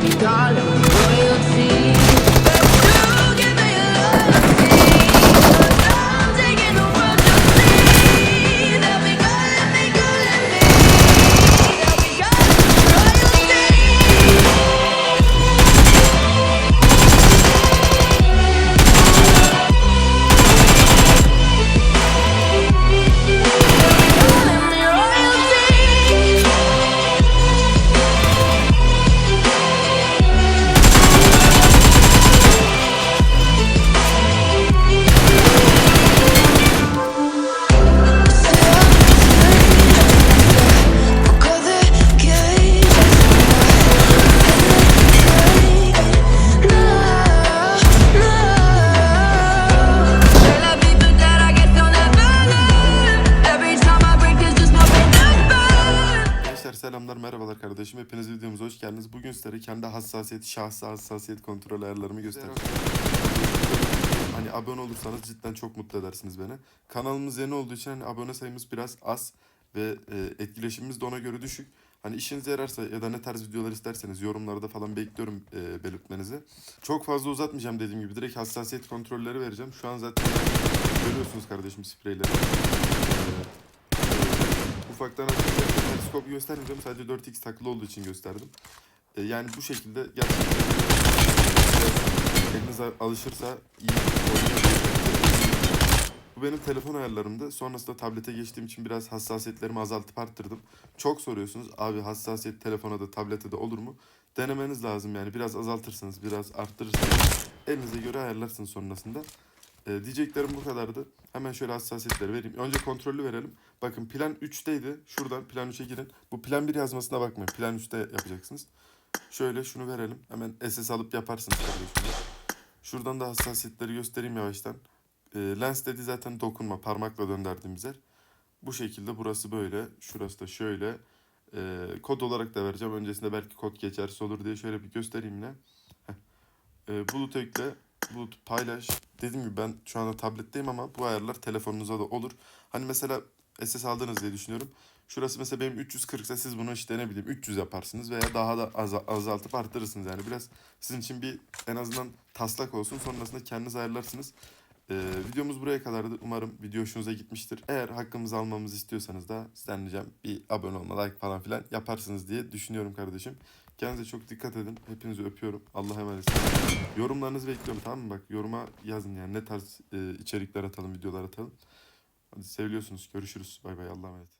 be gone. Kardeşim. Hepiniz videomuza hoş geldiniz. Bugün sizlere kendi hassasiyet, şahsi hassasiyet kontrol ayarlarımı göstereceğim. Hani abone olursanız cidden çok mutlu edersiniz beni. Kanalımız yeni olduğu için hani abone sayımız biraz az ve e, etkileşimimiz de ona göre düşük. Hani işinize yararsa ya da ne tarz videolar isterseniz yorumlarda falan bekliyorum e, belirtmenizi. Çok fazla uzatmayacağım dediğim gibi direkt hassasiyet kontrolleri vereceğim. Şu an zaten görüyorsunuz kardeşim spreyleri. Ee, ufaktan açıkçası periskopu göstermeyeceğim. Sadece 4x takılı olduğu için gösterdim. Ee, yani bu şekilde gerçekten eliniz alışırsa iyi bu benim telefon ayarlarımdı. Sonrasında tablete geçtiğim için biraz hassasiyetlerimi azaltıp arttırdım. Çok soruyorsunuz abi hassasiyet telefona da tablete de olur mu? Denemeniz lazım yani. Biraz azaltırsınız, biraz arttırırsınız. Elinize göre ayarlarsınız sonrasında. Ee, diyeceklerim bu kadardı. Hemen şöyle hassasiyetleri vereyim. Önce kontrollü verelim. Bakın plan 3'teydi. Şuradan plan 3'e girin. Bu plan 1 yazmasına bakmayın. Plan 3'te yapacaksınız. Şöyle şunu verelim. Hemen SS alıp yaparsınız. Şuradan da hassasiyetleri göstereyim yavaştan. E, lens dedi zaten dokunma. Parmakla döndürdüğümüz yer. Bu şekilde burası böyle. Şurası da şöyle. E, kod olarak da vereceğim. Öncesinde belki kod geçersiz olur diye şöyle bir göstereyim. Heh. E, bulut ekle. Bulut paylaş. Dediğim gibi ben şu anda tabletteyim ama bu ayarlar telefonunuza da olur. Hani mesela SS aldınız diye düşünüyorum. Şurası mesela benim 340 ise siz bunu işte ne bileyim 300 yaparsınız veya daha da az, azaltıp arttırırsınız. Yani biraz sizin için bir en azından taslak olsun. Sonrasında kendiniz ayarlarsınız. Ee, videomuz buraya kadardı. Umarım video hoşunuza gitmiştir. Eğer hakkımızı almamızı istiyorsanız da sizden ricam bir abone olma, like falan filan yaparsınız diye düşünüyorum kardeşim. Kendinize çok dikkat edin. Hepinizi öpüyorum. Allah'a emanet olun. Yorumlarınızı bekliyorum tamam mı? Bak yoruma yazın yani ne tarz e, içerikler atalım, videolar atalım. Hadi seviliyorsunuz. Görüşürüz. Bay bay. Allah'a emanet.